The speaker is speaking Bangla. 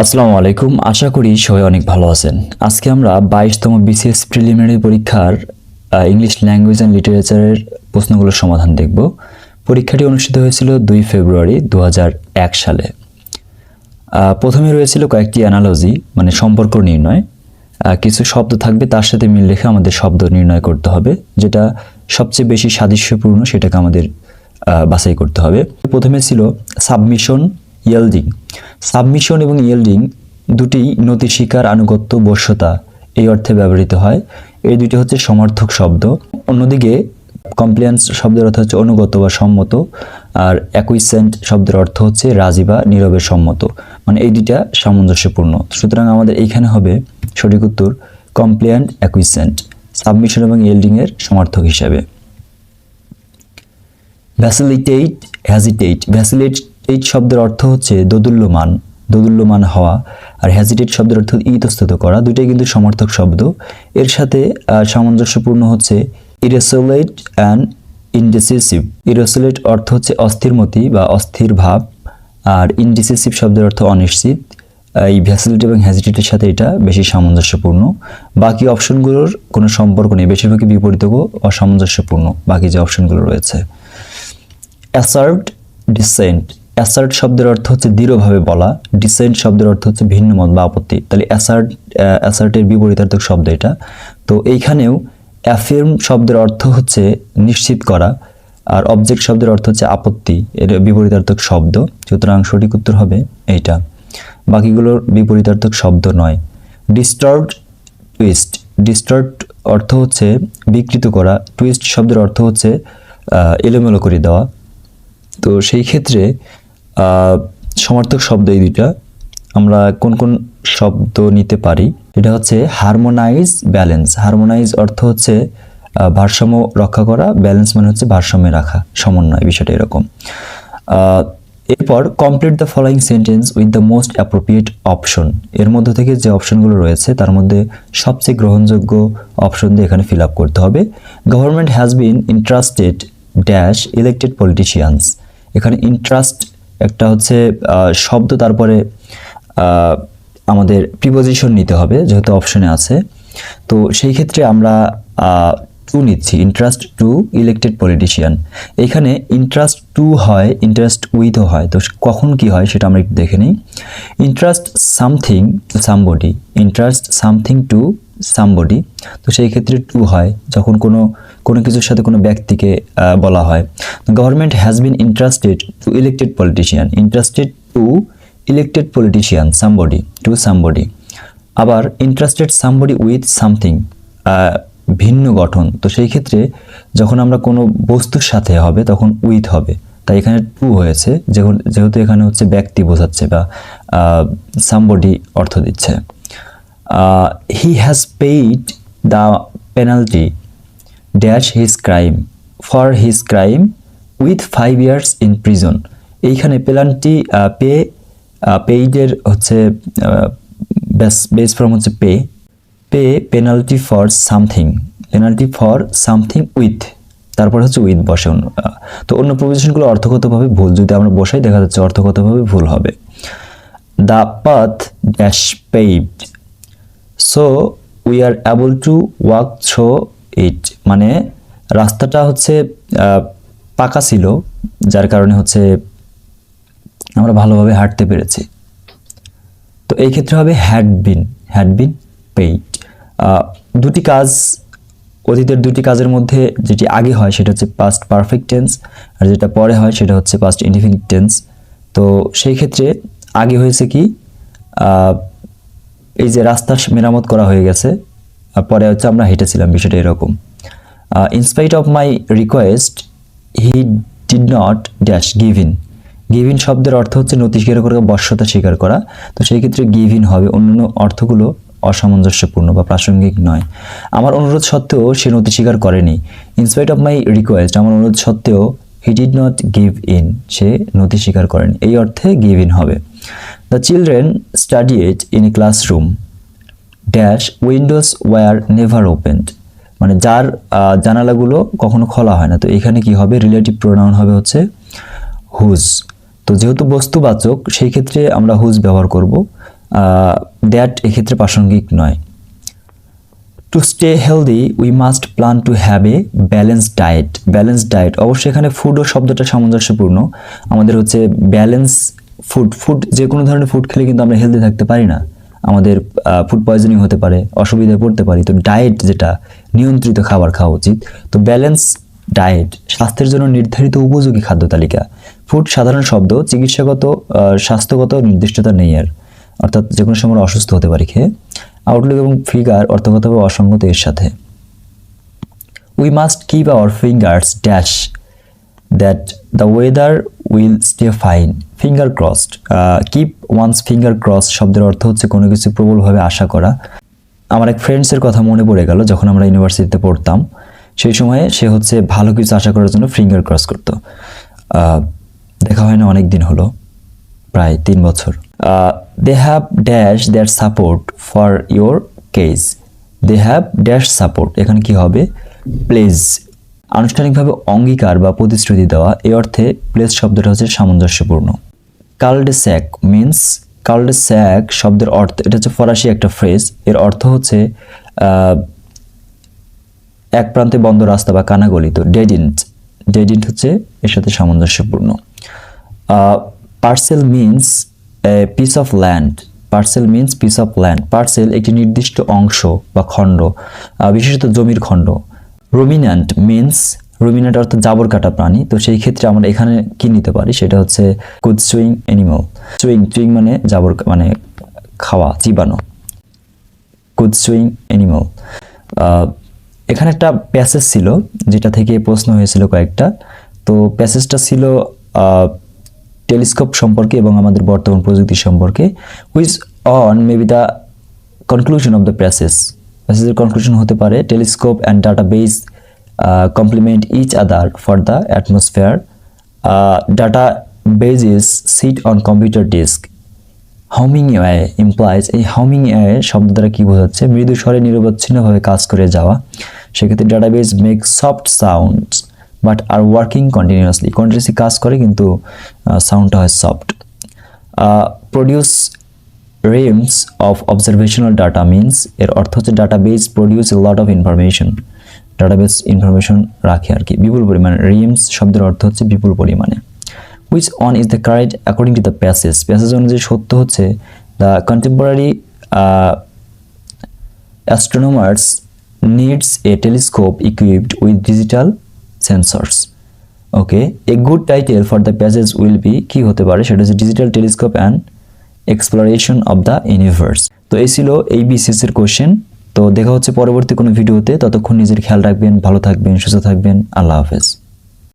আসসালামু আলাইকুম। আশা করি সবাই অনেক ভালো আছেন। আজকে আমরা বাইশতম বিসিএস প্রিলিমিনারি পরীক্ষার ইংলিশ ল্যাঙ্গুয়েজ অ্যান্ড লিটারেচারের প্রশ্নগুলোর সমাধান দেখব। পরীক্ষাটি অনুষ্ঠিত হয়েছিল দুই ফেব্রুয়ারি দু হাজার এক সালে। প্রথমে রয়েছিল কয়েকটি অ্যানালজি মানে সম্পর্ক নির্ণয়। কিছু শব্দ থাকবে, তার সাথে মিল রেখে আমাদের শব্দ নির্ণয় করতে হবে, যেটা সবচেয়ে বেশি সাদৃশ্যপূর্ণ, সেটাকে আমাদের বাছাই করতে হবে। প্রথমে ছিল সাবমিশন ইয়েল্ডিং সাবমিশন এবং ইয়েল্ডিং দুটি নতি শিকার আনুগত্য বশ্যতা এই অর্থে ব্যবহৃত হয়। এই দুটি হচ্ছে সমর্থক শব্দ। অন্যদিকে কমপ্লিয়েন্স শব্দের অর্থ হচ্ছে অনুগত বা সম্মত, আর অ্যাকুইসেন্ট শব্দের অর্থ হচ্ছে রাজি বা নীরবে সম্মত। মানে এই দুইটা সামঞ্জস্যপূর্ণ। সুতরাং আমাদের এইখানে হবে সঠিক উত্তর কমপ্লিয়েন্ট অ্যাকুইসেন্ট সাবমিশন এবং ইয়েল্ডিং এর সমর্থক হিসাবে। ভ্যাসিলিটেট হ্যাজিটেট ভ্যাসিলিটেট শব্দের অর্থ হচ্ছে দোদুল্যমান দোদুল্যমান হওয়া আর হ্যাজিটেট শব্দের অর্থ ইতস্তত করা দুটোই কিন্তু সমর্থক শব্দ। এর সাথে সামঞ্জস্যপূর্ণ হচ্ছে ইরেসোলেট অ্যান্ড ইনডিসিসিভ ইরেসোলেট অর্থ হচ্ছে অস্থিরমতি বা অস্থির ভাব আর ইনডিসিসিভ শব্দের অর্থ অনিশ্চিত। এই ভ্যাসিলিট এবং হ্যাজিটেটের সাথে এটা বেশি সামঞ্জস্যপূর্ণ। বাকি অপশনগুলোর কোনো সম্পর্ক নেই, বেশিরভাগই বিপরীত অসামঞ্জস্যপূর্ণ, বাকি যে অপশনগুলো রয়েছে। অ্যাসার্ট ডিসেন্ট অ্যাসার্ট শব্দের অর্থ হচ্ছে দৃঢ়ভাবে বলা ডিসেন্ট শব্দের অর্থ হচ্ছে ভিন্ন মত বা আপত্তি। তাহলে অ্যাসার্ট অ্যাসার্টের বিপরীতার্থক শব্দ এটা। তো এইখানেও অ্যাফির্ম শব্দের অর্থ হচ্ছে নিশ্চিত করা, আর অবজেক্ট শব্দের অর্থ হচ্ছে আপত্তি, এর বিপরীতার্থক শব্দ। সুতরাং সঠিক উত্তর হবে এইটা। বাকিগুলোর বিপরীতার্থক শব্দ নয়। ডিস্টার্বড টুইস্ট ডিস্টার্ব অর্থ হচ্ছে বিকৃত করা টুইস্ট শব্দের অর্থ হচ্ছে এলোমেলো করে দেওয়া। তো সেই ক্ষেত্রে সমার্থক শব্দ এই দুইটা। আমরা কোন কোন শব্দ নিতে পারি? এটা হচ্ছে হারমোনাইজ ব্যালেন্স হারমোনাইজ অর্থ হচ্ছে ভারসাম্য রক্ষা করা। ব্যালেন্স মানে হচ্ছে ভারসাম্যে রাখা, সমন্বয়, বিষয়টা এরকম। এরপর complete the following sentence with the most appropriate option এর মধ্যে থেকে যে অপশনগুলো রয়েছে, তার মধ্যে সবচেয়ে গ্রহণযোগ্য অপশন দিয়ে এখানে ফিল আপ করতে হবে। Government has been interested dash elected politicians এখানে ইন্টারেস্ট একটা হচ্ছে শব্দ, তারপরে আমাদের প্রিপোজিশন নিতে হবে, যেহেতু অপশনে আছে। তো সেই ক্ষেত্রে আমরা টু নিচ্ছি ইন্টারেস্ট টু ইলেক্টেড পলিটিশিয়ান এখানে ইন্টারেস্ট টু হয় ইন্টারেস্ট উইথও হয়। তো কখন কি হয় সেটা আমরা একটু দেখে নিই। Interest something to somebody interest something to somebody তো সেই ক্ষেত্রে টু হয় যখন কোনো কোনো কিছুর সাথে কোনো ব্যক্তিকে বলা হয়। Government has been interested to elected politician interested to elected politician somebody to somebody আবার ইন্টারেস্টেড সামবডি উইথ সামথিং ভিন্ন গঠন। তো সেই ক্ষেত্রে যখন আমরা কোনো বস্তুর সাথে হবে, তখন উইথ হবে। তাই এখানে টু হয়েছে যেহেতু এখানে হচ্ছে ব্যক্তি বোঝাচ্ছে বা সামবডি অর্থ দিচ্ছে। He has paid the penalty dash his crime for his crime with five years in prison এইখানে পেনাল্টি পে পেইডের হচ্ছে বেস বেস ফর্ম হচ্ছে pay pay penalty for something penalty for something with তারপর হচ্ছে উইথ বসে অন্য তো অন্য প্রপোজিশনগুলো অর্থগতভাবে ভুল, যদি আমরা বসাই দেখা যাচ্ছে অর্থগতভাবে ভুল হবে। The path dash paid so we are able to walk through it মানে রাস্তাটা হচ্ছে পাকা ছিল, যার কারণে হচ্ছে আমরা ভালোভাবে হাঁটতে পেরেছি। তো এই ক্ষেত্রে হবে had been had been paid দুটি কাজ, অতীতের দুটি কাজের মধ্যে যেটি আগে হয়, সেটা হচ্ছে পাস্ট পারফেক্ট টেন্স আর যেটা পরে হয়, সেটা হচ্ছে পাস্ট ইনডিফিনিট টেন্স তো সেই ক্ষেত্রে আগে হয়েছে কি এই যে রাস্তার মেরামত করা হয়ে গেছে, আর পরে হচ্ছে আমরা হেঁটেছিলাম, বিষয়টা এরকম। In spite of my request he did not dash give in give in শব্দের অর্থ হচ্ছে নতি স্বীকার করে বশ্যতা স্বীকার করা। তো সেই ক্ষেত্রে গিভ ইন হবে। অন্যান্য অর্থগুলো অসামঞ্জস্যপূর্ণ বা প্রাসঙ্গিক নয়। আমার অনুরোধ সত্ত্বেও সে নতি স্বীকার করেনি। ইনস্পাইট অফ মাই রিকোয়েস্ট আমার অনুরোধ সত্ত্বেও he did not give in সে নতি স্বীকার করেন। এই অর্থে গিভ ইন হবে। The children studied in a classroom dash windows were never opened মানে যার জানালাগুলো কখনো খোলা হয় না। তো এখানে কি হবে? রিলেটিভ প্রোনাউন হবে হচ্ছে হুজ তো যেহেতু বস্তুবাচক, সেই ক্ষেত্রে আমরা হুজ ব্যবহার করব। দ্যাট এক্ষেত্রে প্রাসঙ্গিক নয়। To stay healthy we must plan to have a balance diet balance diet অবশ্যই এখানে ফুড ও শব্দটা সামঞ্জস্যপূর্ণ। আমাদের হচ্ছে ব্যালেন্স ফুড ফুড যে কোনো ধরনের ফুড খেলে কিন্তু আমরা হেলদি থাকতে পারি না। আমাদের ফুড পয়জনিং হতে পারে, অসুবিধায় পড়তে পারি। তো ডায়েট যেটা, নিয়ন্ত্রিত খাবার খাওয়া উচিত। তো ব্যালেন্স ডায়েট স্বাস্থ্যের জন্য নির্ধারিত উপযোগী খাদ্য তালিকা। ফুড সাধারণ শব্দ, চিকিৎসাগত স্বাস্থ্যগত নির্দিষ্টতা নেই আর অর্থাৎ যে কোনো সময় অসুস্থ হতে পারি খেয়ে। আউটলুক এবং ফিগার অর্থগতভাবে অসঙ্গত এর সাথে। We must keep our fingers dash that the weather will stay fine finger crossed keep one's finger cross শব্দের অর্থ হচ্ছে কোনো কিছু প্রবলভাবে আশা করা। আমার এক ফ্রেন্ডসের কথা মনে পড়ে গেল যখন আমরা ইউনিভার্সিটিতে পড়তাম। সেই সময়ে সে হচ্ছে ভালো কিছু আশা করার জন্য ফিঙ্গার ক্রস করতো। দেখা হয় না অনেক দিন হলো, প্রায় তিন বছর। They have dash that support for your case they have dash support এখানে কি হবে? প্লেজ আনুষ্ঠানিকভাবে অঙ্গীকার বা প্রতিশ্রুতি দেওয়া এই অর্থে প্লেস শব্দটা হচ্ছে সামঞ্জস্যপূর্ণ। Cul de sac means cul de sac শব্দের অর্থ, এটা হচ্ছে ফরাসি একটা ফ্রেজ এর অর্থ হচ্ছে এক প্রান্তে বন্ধ রাস্তা বা কানাগলি তো ডেডিন্ট ডেডিন্ট হচ্ছে এর সাথে সামঞ্জস্যপূর্ণ। Parcel means piece of land parcel means piece of land parcel একটি নির্দিষ্ট অংশ বা খণ্ড বিশেষত জমির খণ্ড। রুমিন্যান্ট মিন্স রুমিন্যান্ট অর্থ জাবর কাটা প্রাণী। তো সেই ক্ষেত্রে আমরা এখানে কি নিতে পারি? সেটা হচ্ছে cud chewing animal chewing chewing মানে জাবর মানে খাওয়া, চিবানো। কুড সুইং অ্যানিমাল এখানে একটা প্যাসেজ ছিল, যেটা থেকে প্রশ্ন হয়েছিল কয়েকটা। তো প্যাসেজটা ছিল টেলিস্কোপ সম্পর্কে এবং আমাদের বর্তমান প্রযুক্তি সম্পর্কে which one maybe the conclusion of the passage প্যাসেজের conclusion হতে পারে telescope and data base complement each other for the atmosphere data base bases sit on computer disk humming a implies এই হাউমিং এ শব্দ দ্বারা কি বোঝাচ্ছে? মৃদু স্বরে নিরবচ্ছিন্নভাবে কাজ করে যাওয়া। সেক্ষেত্রে database make soft sounds but are working continuously continuously কাজ করে, কিন্তু সাউন্ডটা হয় soft produce reams of observational data means এর অর্থ হচ্ছে data database produce a lot of information data database information রাখে আর কি, বিপুল পরিমাণে। রিমস শব্দের অর্থ হচ্ছে বিপুল পরিমাণে। Which one is the correct according to the passage passage অনুযায়ী সত্য হচ্ছে the contemporary astronomers needs a telescope equipped with digital sensors okay a good title for the passage will be কি হতে পারে? সেটা হচ্ছে digital telescope and exploration of the universe তো এই ছিল এই বিসিএসের কোশ্চেন তো দেখা হচ্ছে পরবর্তী কোনো ভিডিওতে। ততক্ষণ নিজের খেয়াল রাখবেন, ভালো থাকবেন, সুস্থ থাকবেন। আল্লাহ হাফেজ।